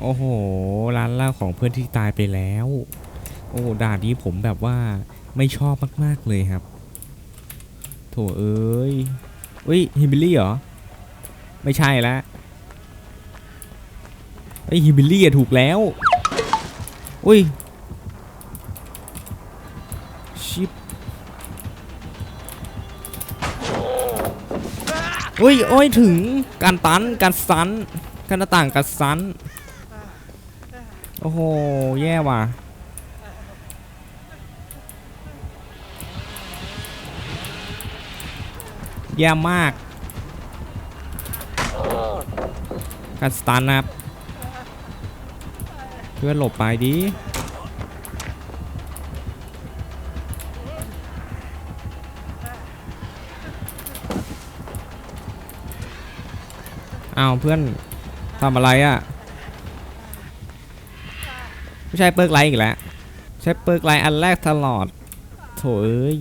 โอ้โห ร้านเหล้าของเพื่อนที่ตายไปแล้ว โอ้ด่านนี้ผมแบบว่าไม่ชอบมาก ๆ เลยครับ โถเอ้ยอุ้ยฮิบิลลี่เหรอ ไม่ใช่ละไอฮิบิลลี่ถูกแล้วอุ้ย ชิปอุ้ยโอ้ยถึงการตัน การซันการหน้าต่างการซัน โอ้โห แย่ว่ะ แย่มากการสตาร์ทนะครับเพื่อนหลบไปดิอ้าวเพื่อนทำอะไรอะ่ะ ใช่เปิร์กไลท์อีกแล้ว ใช้เปิร์กไลท์อันแรกตลอด โถเอ้ย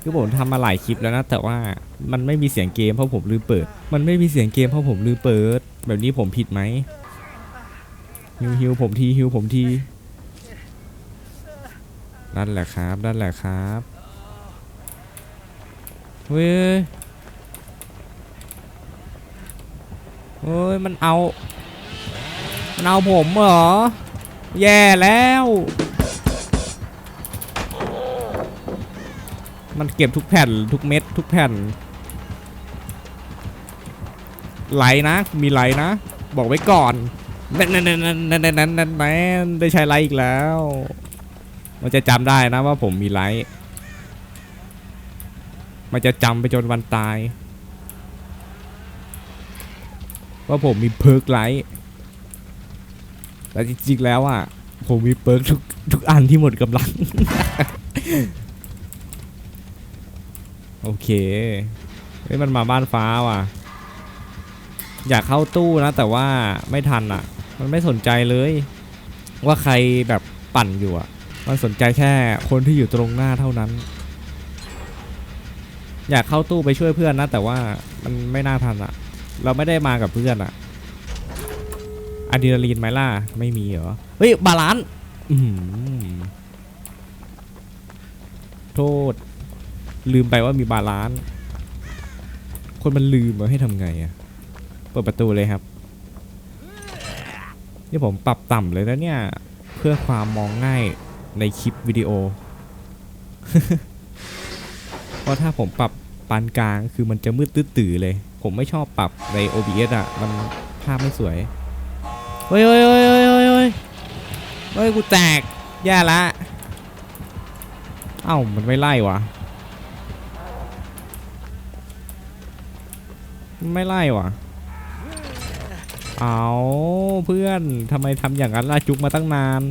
คือผมทำมาหลายคลิปแล้วนะ แต่ว่ามันไม่มีเสียงเกมเพราะผมลืมเปิด มันไม่มีเสียงเกมเพราะผมลืมเปิด แบบนี้ผมผิดไหมฮิวฮิวผมทีฮิวผมทีนั่นแหละครับนั่นแหละครับเว้ยเฮ้ยมันเอา มันเอาผมเหรอ แย่แล้ว มันเก็บทุกแผ่นทุกเม็ดทุกแผ่น ไหลนะ มีไหลนะ บอกไว้ก่อนนั่นนั่นนั่นนั่นนั่นนั่นนั่นได้ใช้ไลท์อีกแล้ว มันจะจำได้นะว่าผมมีไลท์มันจะจำไปจนวันตาย ว่าผมมีเพิร์กไลท์ แต่จริงๆแล้วอะผมมีเปิร์กทุกทุกอันที่หมดกำลัง โอเคเฮ้ยมันมาบ้านฟ้าว่ะ อยากเข้าตู้นะ แต่ว่าไม่ทันอะ มันไม่สนใจเลย ว่าใครแบบปั่นอยู่อะ มันสนใจแค่คนที่อยู่ตรงหน้าเท่านั้น อยากเข้าตู้ไปช่วยเพื่อนนะ แต่ว่ามันไม่น่าทันอะ เราไม่ได้มากับเพื่อนอะ อะดรีนาลีนไหมล่ะ ไม่มีเหรอ เฮ้ย บาลานซ์อื้อหือโทษ ลืมไปว่ามีบาลานซ์คนมันลืมมาให้ทำไงอะเปิดประตูเลยครับ นี่ผมปรับต่ำเลยนะเนี่ย เพื่อความมองง่ายในคลิปวิดีโอ เพราะถ้าผมปรับปานกลางคือมันจะมืดตื้อๆเลย ผมไม่ชอบปรับใน OBS อะ มันภาพไม่สวย เฮ้ยเฮ้ยเฮ้ยเฮ้ยเฮ้ยเฮ้ยเฮ้ยกูแตกแย่ละเอ้ามันไม่ไล่วะไม่ไล่วะเอาเพื่อนทำไมทำอย่างนั้นล่ะจุกมาตั้งนาน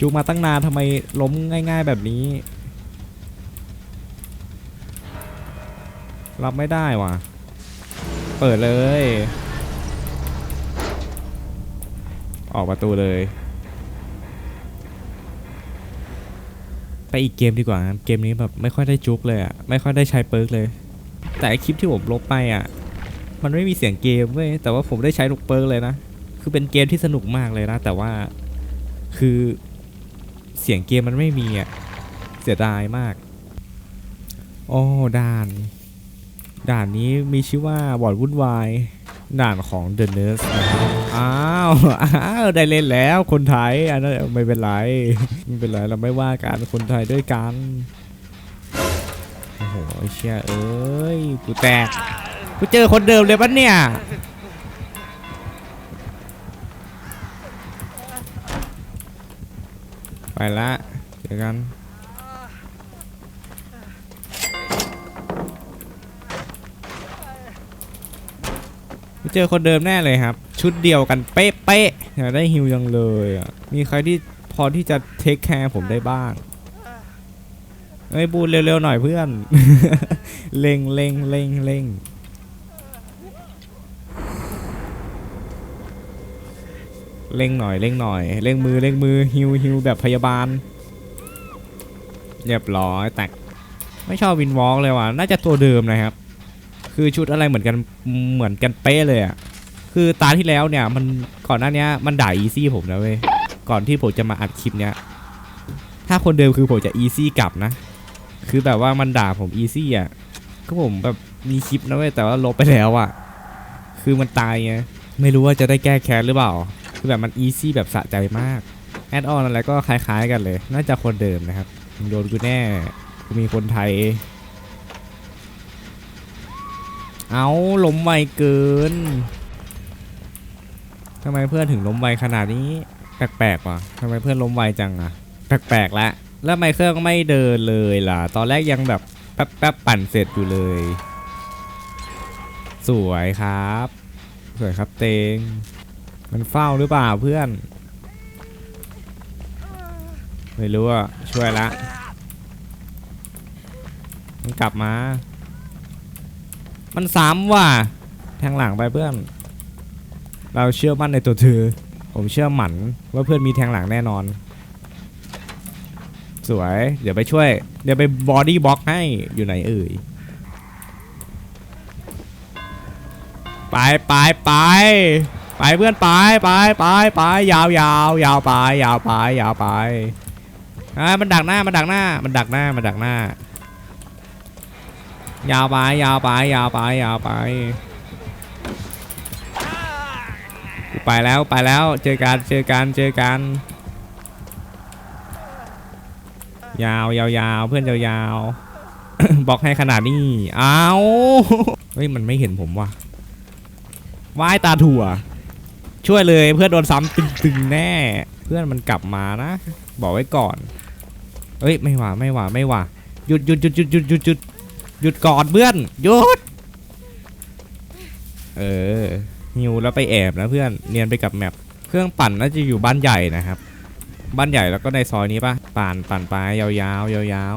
จุกมาตั้งนานทำไมล้มง่าย ๆแบบนี้ รับไม่ได้ว่ะ เปิดเลย ออกประตูเลย ไปอีกเกมดีกว่าเกมนี้แบบไม่ค่อยได้จุกเลยอะไม่ค่อยได้ใช้เปิร์กเลย แต่อ้คลิปที่ผมลบไปอะมันไม่มีเสียงเกมเว้ยแต่ว่าผมได้ใช้ทุกเปิร์กเลยนะ คือเป็นเกมที่สนุกมากเลยนะ แต่ว่าคือเสียงเกมมันไม่มีอะเสียดายมากโอ้ด่าน ด่านนี้มีชื่อว่าบอดวุ่นวาย ด่านของ The Nurse นะครับอ้าวอ้าวได้เล่นแล้วคนไทยอันนั้นไม่เป็นไรไม่เป็นไรเราไม่ว่ากันคนไทยด้วยกันโอ้โหเชี่ยเอ้ยกูแตกกูเจอคนเดิมเลยปะเนี่ยไปละเจอกัน เจอคนเดิมแน่เลยครับ ชุดเดียวกันเป๊ะๆอยากได้ฮิวยังเลยอะมีใครที่พอที่จะเทคแคร์ผมได้บ้างเอ้ยบูนเร็วๆหน่อยเพื่อน เล็งเล็งเล็งเล็งเล็งหน่อยเล็งหน่อยเล็งมือเล็งมือฮิวฮิวแบบพยาบาลเรียบร้อยแตกไม่ชอบวินวอล์กเลยว่ะน่าจะตัวเดิมนะครับ คือชุดอะไรเหมือนกันเหมือนกันเป๊ะเลยอะคือตาที่แล้วเนี่ยมันก่อนหน้านี้มันด่าอีซี่ผมนะเว้ยก่อนที่ผมจะมาอัดคลิปเนี้ยถ้าคนเดิมคือผมจะอีซี่กลับนะ คือแบบว่ามันด่าผมอีซี่อะก็ผมแบบมีคลิปนะเว้ยแต่ว่าลบไปแล้วอะ คือมันตายไงไม่รู้ว่าจะได้แก้แค้นหรือเปล่า คือแบบมันอีซี่แบบสะใจมากแอดออนอะไรก็คล้ายๆกันเลย น่าจะคนเดิมนะครับโดนกูแน่กูมีคนไทย เอาล้มไวเกินทำไมเพื่อนถึงล้มไวขนาดนี้แปลกๆว่ะทำไมเพื่อนล้มไวจังอะแปลกๆแล้วแล้วไมเครื่องไม่เดินเลยล่ะ ตอนแรกยังแบบแป๊บๆปั่นเสร็จอยู่เลย สวยครับ สวยครับเตง มันเฝ้าหรือเปล่าเพื่อน ไม่รู้อะช่วยละ มันกลับมา มันซ้ำว่ะแทงหลังไปเพื่อน เราเชื่อมั่นในตัวเธอ ผมเชื่อหมันว่าเพื่อนมีแทงหลังแน่นอน สวย เดี๋ยวไปช่วย เดี๋ยวไปบอดี้บล็อกให้อยู่ไหนเอ่ย ไปไปไปไปเพื่อนไปไปไปไปยาวยาวยาวไปยาวไปยาวไปอ่ามันดักหน้ามันดักหน้า มันดักหน้ามันดักหน้า ยาวไปยาวไปยาวไปยาวไปไปแล้วไปแล้วเจอกันเจอกันเจอกัน ยาวยาวยาวเพื่อนยาวยาวบอกให้ขนาดนี้เอาเฮ้ยมันไม่เห็นผมว่ะว่ายตาถั่ว ช่วยเลยเพื่อนโดนซ้ำตึงๆแน่ เพื่อนมันกลับมานะ บอกไว้ก่อนเอ้ยไม่ว่าไม่ว่าไม่ว่าหยุดหยุดหยุดหยุดหยุดหยุด หยุดก่อนเพื่อนหยุด เออหิวแล้วไปแอบนะเพื่อนเนียนไปกับแมปเครื่องปั่นน่าจะอยู่บ้านใหญ่นะครับ บ้านใหญ่แล้วก็ในซอยนี้ปะปั่นปั่นไปยาวๆยาว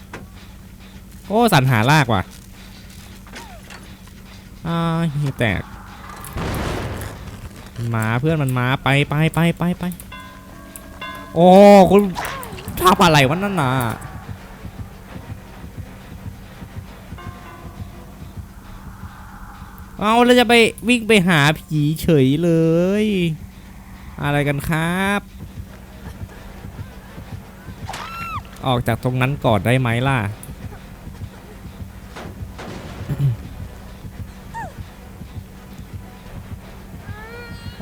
ๆโอ้สันหาลากว่ะอ่าเฮียแตกมันมาเพื่อนมันมาไปไปไปไปไปโอ้คุณทำอะไรวะนั่นน่ะ เอาแล้วจะไปวิ่งไปหาผีเฉยเลย อะไรกันครับ ออกจากตรงนั้นก่อนได้ไหมล่ะ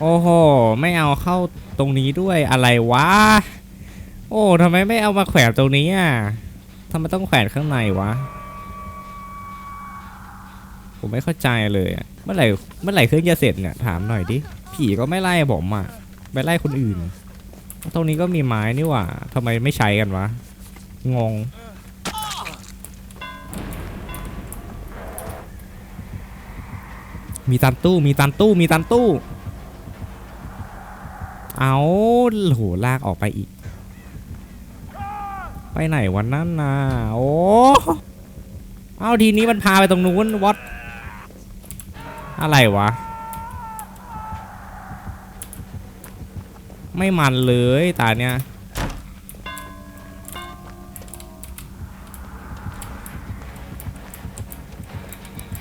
โอ้โห ไม่เอาเข้าตรงนี้ด้วยอะไรวะ โอ้ทำไมไม่เอามาแขวนตรงนี้อะทำไมต้องแขวนข้างในวะ ผมไม่เข้าใจเลยอะเมื่อไหร่เมื่อไหร่เครื่องจะเสร็จเนี่ยถามหน่อยดิผีก็ไม่ไล่ผมอะไปไล่คนอื่น ตรงนี้ก็มีไม้นี่หว่าทำไมไม่ใช้กันวะ งง มีตันตู้มีตันตู้มีตันตู้ เอาโหลากออกไปอีก ไปไหนวันนั้นนะโอ้ เอาทีนี้มันพาไปตรงนู้นวัด อะไรวะ ไม่มันเลยตาเนี้ย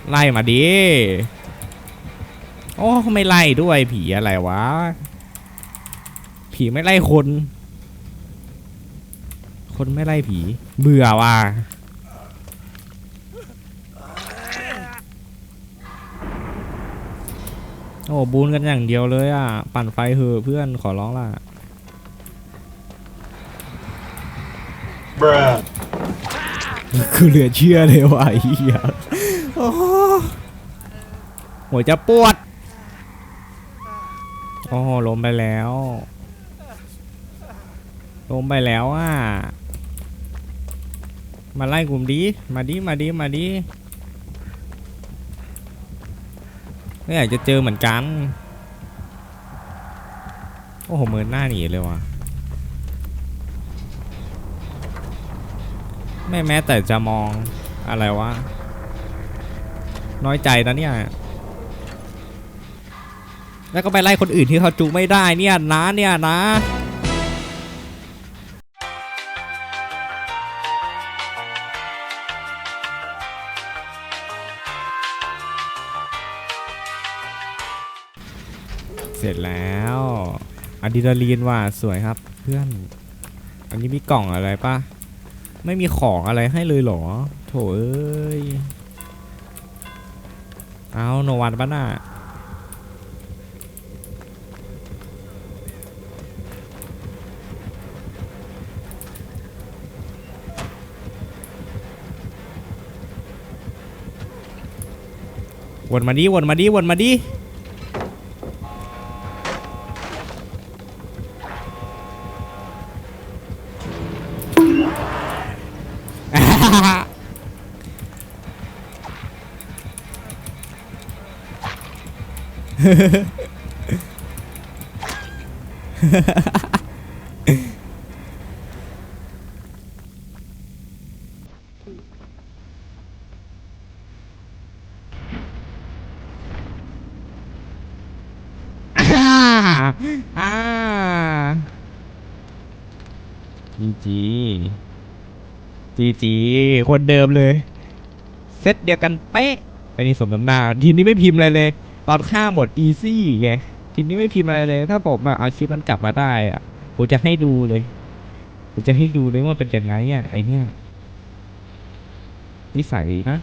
ไล่มาดิ โอ้ ไม่ไล่ด้วยผีอะไรวะ ผีไม่ไล่คน คนไม่ไล่ผี เบื่อว่ะ โอ้บูนกันอย่างเดียวเลยอะ ปั่นไฟเหอะเพื่อนขอร้องล่ะ Bruh. คือเหลือเชื่อเลยว่ะไอ้เหี้ยโอ้หัวจะปวดโอ้ล้มไปแล้วล้มไปแล้วอะ มาไล่กลุ่มดี มาดิ มาดิ มาดิ ไม่อยากจะเจอเหมือนกัน โอ้โหเมินหน้าหนีเลยว่ะไม่แม้แต่จะมองอะไรวะ น้อยใจนะเนี่ย แล้วก็ไปไล่คนอื่นที่เขาจูไม่ได้เนี่ยนะเนี่ยนะ เสร็จแล้วอะดรีนาลีนว่ะสวยครับเพื่อน อันนี้มีกล่องอะไรปะไม่มีของอะไรให้เลยเหรอ โถเอ้ย เอาโนวันปะน่ะวนมาดิวนมาดิวนมาดิ อ่าอ่าจีจีจีจีคนเดิมเลย เซตเดียวกันเป๊ะไอ้นี่สมน้ำหน้าทีนี้ไม่พิมพ์อะไรเลย ตอนฆ่าหมดอีซี่ไงทีนี้ไม่พิมพ์อะไรเลย ถ้าผมอะเอาคลิปมันกลับมาได้อะผมจะให้ดูเลยผมจะให้ดูเลยว่าเป็นยังไงอะไอเนี้ยนิสัยนะ